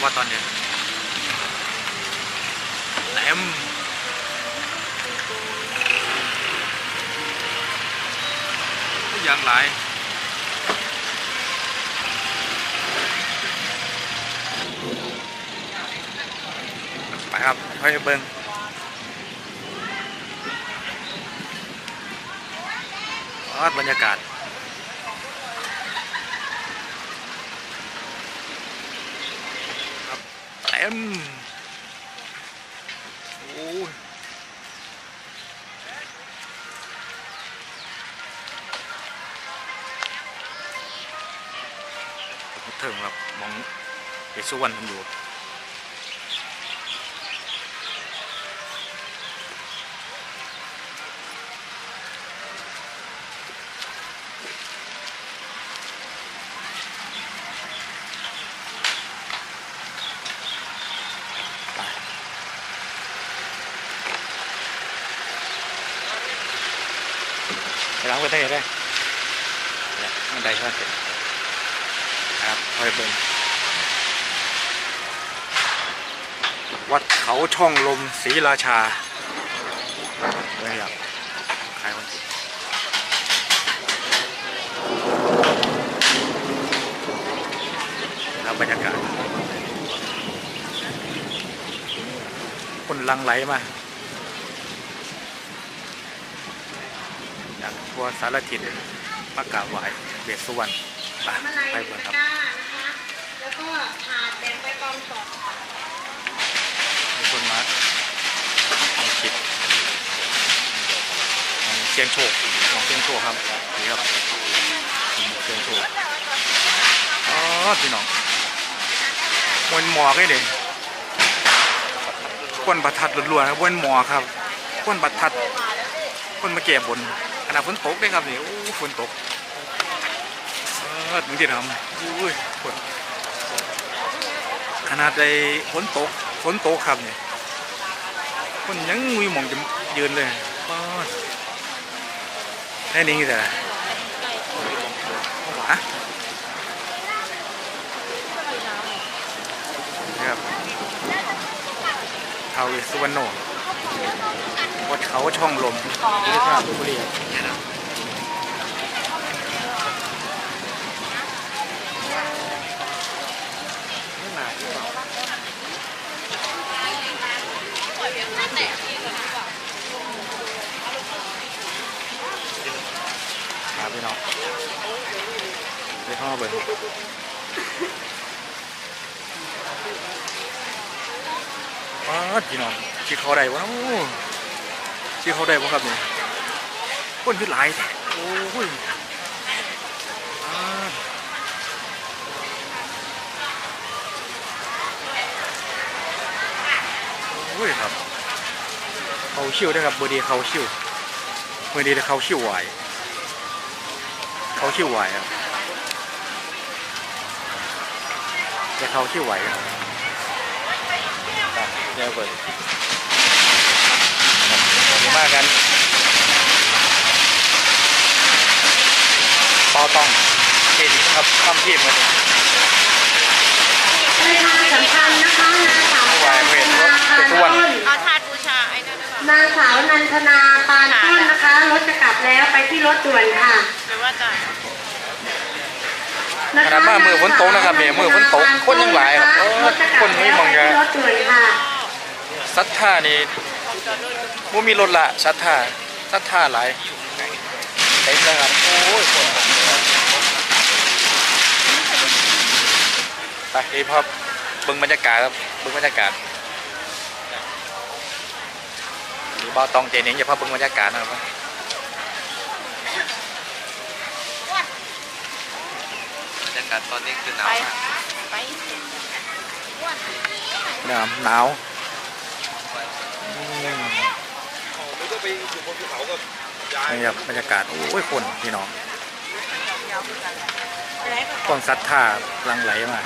เลยว่า ตอนเนี้ยแหลมอย่างไรไปครับค่อยเบิ้งบรรยากาศ ต็มโอ้ถึงแล้วมองเอสุวรรณมันอยู่ ไปล้างไปได้ได้เนี่ยมันได้ก็เสร็จครับคอยเบิ่งวัดเขาช่องลมศรีราชาไม่อยากใครคนแล้วบรรยากาศคนลังไหลมา จาก ทั่วสารทิศมากราบไหว้เบียสุวรรณไปไปในเบิ่งตะครับแล้วก็ถาดแบ่งไปกองสองมีคนมามีคลิปของเสียงโชคของเสียงโชคครับนี่ครับเสียงโชคอ๋อพี่น้องมวนหมอกให้เด่นคนประทัดล้วนๆครับมวนหมอกครับคนประทัดคนมาแก่บน ขณะฝนตกด้วยครับนี่โอ้ฝนตกเออมึงที่ทำอุ้ยฝนขนาดในฝนตกฝนตกครับเนี่ยคนยังมีหมองจะยืนเลยป้าแค่นี้แต่หวานี่ครับเทาเวสสุวรรณโน วัดเขาช่องลมที่ราชบุรีนี่หนาหรือเปล่าครับพี่น้องไปพ่อเบิ่งป้าดพี่น้อง ชื่อเขาได้วะโอ้ชื่อเขาได้วะครับเนี่ยคนคือหลายโอ้ยโอ้ยครับเขาชิวได้ครับบอดีเขาชิวเมื่อดีเขาชิวไหวเขาชื่อไหวครับแต่เขาชื่อไหวครับเดี๋ยวเปิด มากกันปอต้องเจนี้นะครับทำทีมกันประชาสัมพันธ์นะคะนางสาวไหวเวทรถเป็นทุกวันเอาถาดบูชาไอ้นั่นหรือเปล่านางสาวนันทนาปานต้นนะคะรถจะกลับแล้วไปที่รถด่วนค่ะหรือว่าจะะขคะนาดว่ามือฝนตกนะครับเนี่ยมือฝนตกคนยังหลายครับเออรถจะกคลับนแล้วนี้มองไปจะที่รถด่วนค่ะซัดท่านี่ มูมีรถละซัดท่าซัดท่าหลายเต็มแล้วครับโอ้ยคนไปเอ้พ่อเบิ่งบรรยากาศครับเบิ่งบรรยากาศหรือบ่าวตองเจนิงอย่าพาเบิ่งบรรยากาศนะครับบรรยากาศตอนนี้คือหนาวไปมากไปหนาวหนาว นี่ครับบรรยากาศโอ้ยคนพี่น้องอะไรก็คนซัดท่าหลังไหลมา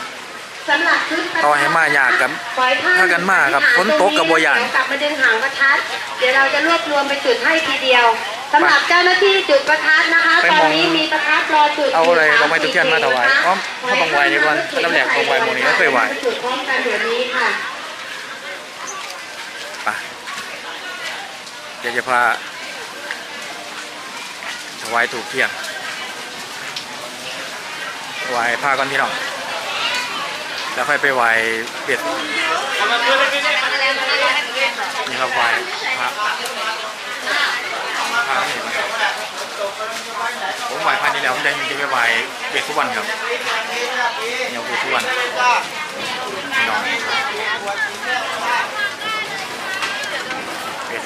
สำหรับชุดประทัดต่อให้มายากกับปล่อยผ้าถ้ากันมาครับฝนตกกับบ่ย้านกลับมาดึงหางประทัดเดี๋ยวเราจะรวบรวมไปจุดให้ทีเดียวสำหรับเจ้าหน้าที่จุดประทัดนะคะไปตอมนองนี้มีประนะคะรอจุดเอาอะไรดอกไม้ทุกเทียนมาถวายอ้อมเขาต้องไหว้ดีกว่าน้ำแหลกต้องไหว้หมู่นี้ไม่เคยไหว้จุดพร้อมกันเดี๋ยวนี้ค่ะไปเดี๋ยวจะพาถวายถูกเทียนถวายผ้าก่อนพี่น้อง แล้วค่อยไปไหว้เบ็ดนี่ครับไหวพระพระนี่ผมไหวพระนี่แล้วผมจะจะไปไหว้เบ็ดสุกวรรณครับเนี่ยเบ็ดสุวรรณพี่น้องเบ็ดสุวรรณนี่หมดพี่น้อง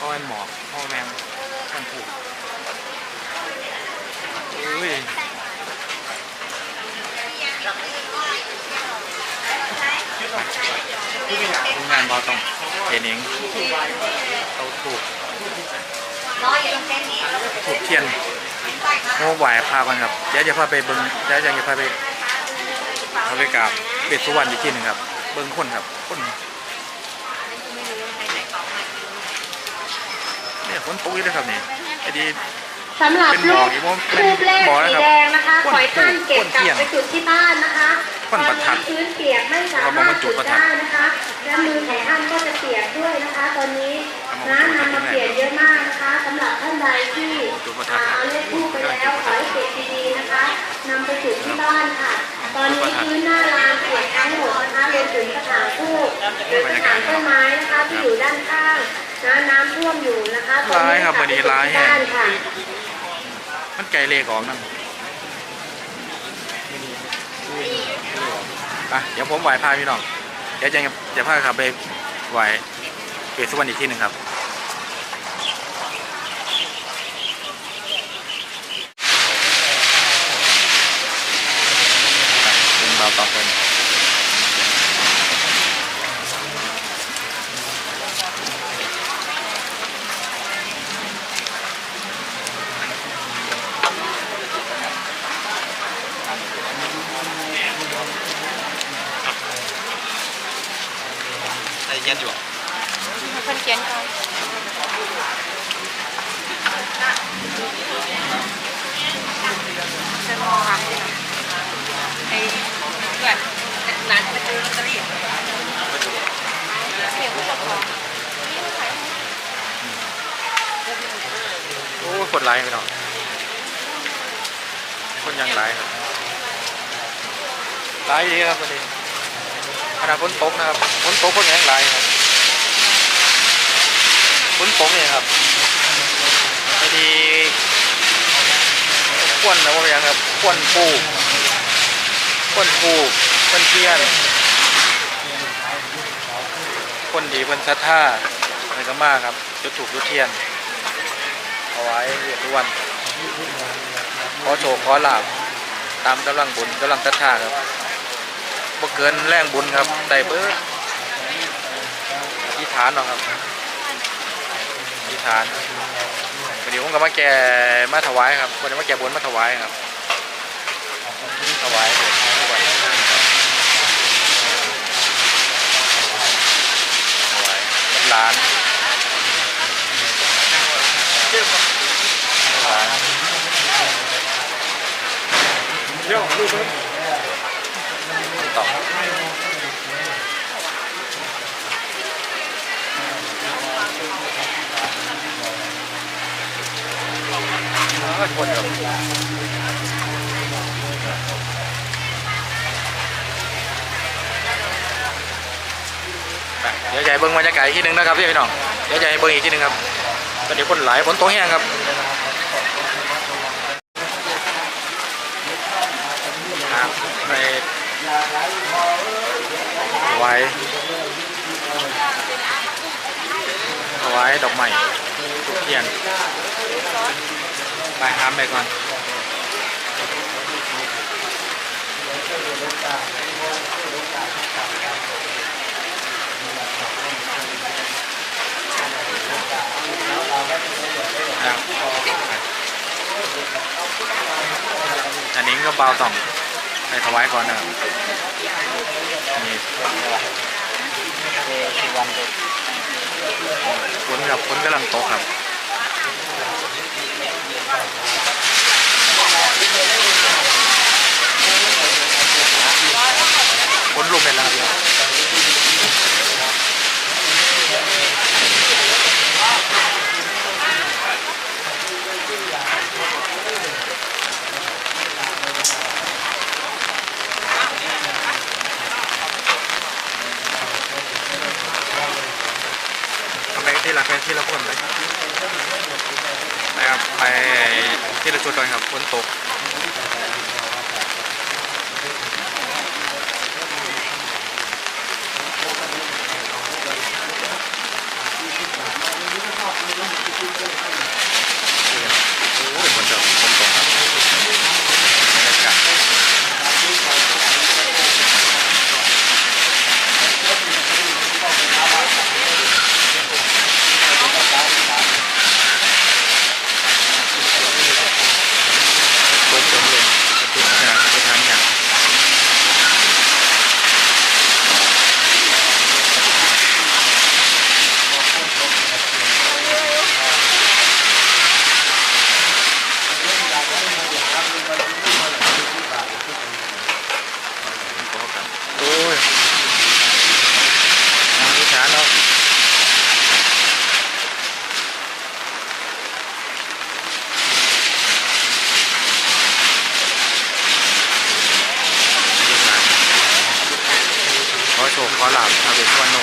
อ้ยคนอะไรอุ้ยสันผ่หมอกนะครับมวนหมอกครับควรถูกอ๋อควรถูกเพิ่งมาเก็บบนเพราะมันหมอกเพราะแมงควรถูกอุ้ยทำงานบอต้องเห็นเองเอาถูกถูกเทียนโม่ไหวพากันครับเดี๋ยวจะพาไปเบิ้งเดี๋ยวจะพาไปพาไปกราบเบ็ดสุวรรณอีกทีหนึ่งครับ เบิ้งคนครับคนเนี่ย ฝนตกอยู่เลยครับนี่ไอ้ดีสำหรับเป็นหมลูอกอีกว่าเป็นทูบเลขหมอนะสีครับแดงนะคะพ่นขอให้ท่านเก็บพ่นกลับเทียนไปจุดที่บ้านนะคะพ่นประทัดตอนนี้พื้นเปียกไม่สามารถจุดได้นะคะและมือของท่านก็จะเปียกด้วยนะคะ ตอนนี้น้ำนำมาเปลี่ยนเยอะมากนะคะสำหรับท่านใดที่จุดประทัดเอาเลขทูบไปแล้วขอให้เก็บดีๆนะคะนำไปจุดที่บ้านค่ะ ตอนนี้พื้นหน้าลานเปียกทั้งหมดนะคะรวมถึงกระถางทูบหรือกระถางต้นไม้นะคะที่อยู่ด้านข้างนะน้ำท่วมอยู่นะคะตอนร้ายนี้ครับกลัวันนี้ไปจุดร้ายที่แฮะ บ้านค่ะ มันไก่เลขออกนั่นอะเดี๋ยวผมไหวพาพี่น้อง เดี๋ยวจะจะพาขับไปไหวเกศสุวรรณอีกที่หนึ่งครับ เป็นเบาต่อเป็น ไอ้เย็นอยู่คนเขียนเขาจะมองหาที่ไหนไอ้เพื่อนนั้นไปซื้อลอตเตอรี่เสียงผู้ปกครองโอ้ยคนร้ายพี่น้องคนยังร้ายครับร้ายดีครับวันนี้ ขนาดฝนตกนะครับฝนตกคนยังร้ายครับฝนตกเนี่ยครับพอดีควนนะว่าเป็นยังครับควนปูควนปูควนเทียนคนดีคนศรัทธาอะไรก็มากครับจุดถูกจุดเทียนเอาไว้เรียนทุกวันขอโชคขอลาบตามกำลังบุญกำลังศรัทธาครับ บ่เกินแรงบุญครับได้เบิดอธิษฐานเนาะครับอธิษฐานวันนี้ผมก็มาแก่มาถวายครับวันนี้มาแก่บนมาถวายครับถวายเด็กทุกวันถวายหลานหลานเดี๋ยวลูครับ ก็ชนครับเดี๋ยวให้เบิ้งบรรยากาศอีกทีหนึ่งนะครับพี่น้องเดี๋ยวให้เบิ้งอีกที่หนึ่งครับตอนนี้คนหลายฝนตกแห้งครับครับไปไว้ไว้ดอกไม้ทุกเทียน ไปหามไปก่อนอันนี้ก็เบาต่องไปถวายก่อนนะนี่ฝนกับฝนกำลังตกครับ ฝนลงไปแล้วครับทำไปที่ละแค่ที่ละคนไป นะครับ ไปที่ละจุดก่อนครับฝนตกโอ้ยฝนตกฝนตกครับบรรยากาศฝนตกเลยทุกอย่างทุกทางอย่างโอ้ยทางอีสานเนาะ ขอโชคขอลาบอาเวสวรรณโน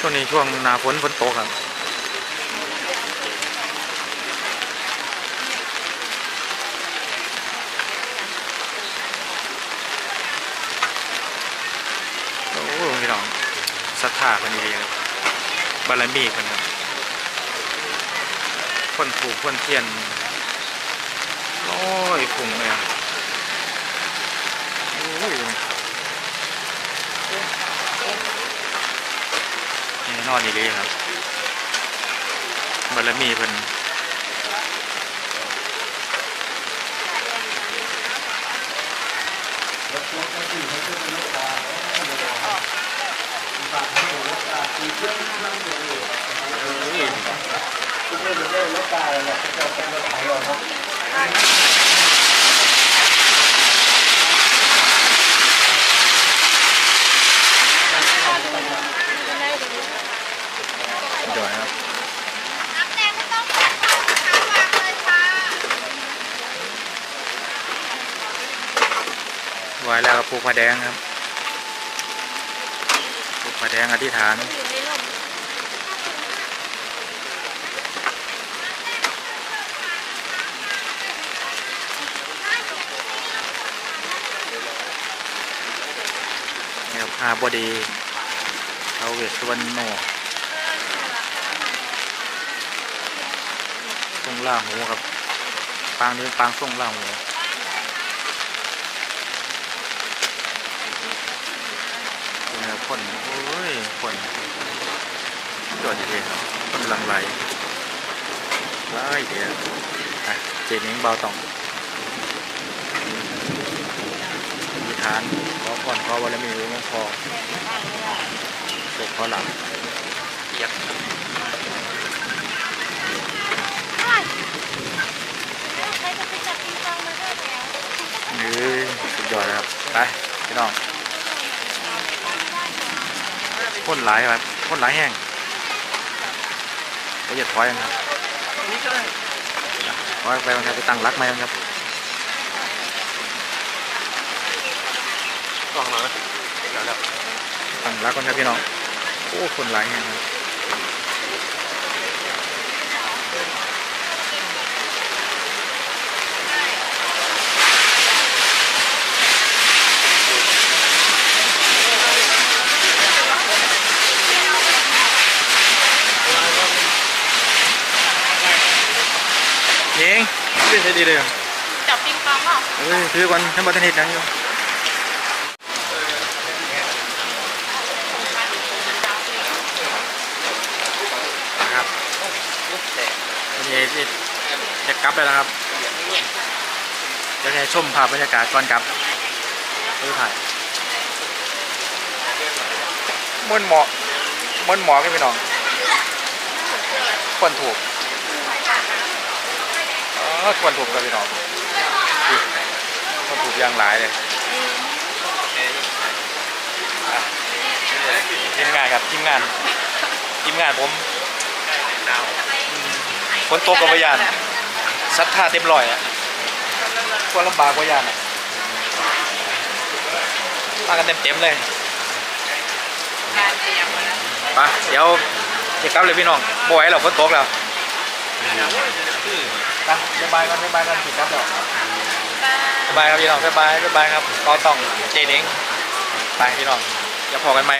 ช่ วงนี้ช่วงหนาฝนฝนตกครับโอ้โหพี่น้องศรัทธาคนดีครับบารมีคนครับคนผูกคนเทียนโอ้ยฝุ่งเลยโอ้ย นี่นอนดีเลยครับบารมีเพิ่นยอดครับ น้ำแดงไม่ต้องทั้งวางเลยค่ะ ไว้แล้วครับผูกผ้าแดงครับผูกผ้าแดงอธิษฐานอยู่ในร่มนี่ครับอาบดีเอาเวสสุวรรณโนทรงล่าหูครับ ปางนี้ปางทรงล่าหูนี่ ครับคนโอ้ยคนยอดดีครับคนหลังไหลไล่เดียวอะเจนิ้งเบาต่องอธิษฐานขอพรขอบารมีหลวงพ่อโชคขอหลับเอียกใครจะไปจับปิงปองมาด้วยแล้วนี่สุดยอดเลยครับ ไปพี่น้อง พ่นหลายครับพ่นหลายแห้งก็อย่าถอยนะครับนี่ก็ได้ถอยไปมันครับไปตั้งรักไหมครับกล่องหน่อยเดี๋ยวแล้วตั้งรักก่อนครับพี่น้องโอ้คนหลายแห้งครับ ฮ็ดดีเลยจับปิงปองเปล่าเอ้ยถือก่อนท่านบัตรเฮ็ดหยังอยู่นะครับวันนี้จะกลับแล้วนะครับจะให้ชมภาพบรรยากาศก่อนกลับดูถ่ายมวนหมอกมวนหมอกกันพี่น้องควรถูก อ๋อควรถูกกันพี่น้องควรถูกอยางหลายเลยทีมงานครับทีมงานทีมงานผมอืมฝนตกกับพยานศรัทธาเต็มร้อยอะควรลำบากกว่ายานอะมากันเต็มเต็มๆเลยการเตรียมาแล้วเดี๋ยวจะกลับเลยพี่น้องบ่ไหวหรอกฝนตกแล้ว ไปบ๊ายบายกันบ๊ายบายกันปิดครับแล้วบ๊ายบายครับพี่น้องบ๊ายบายบ๊ายบายครับก็ต้องเจเด้งไปพี่น้องจะพอกันไหม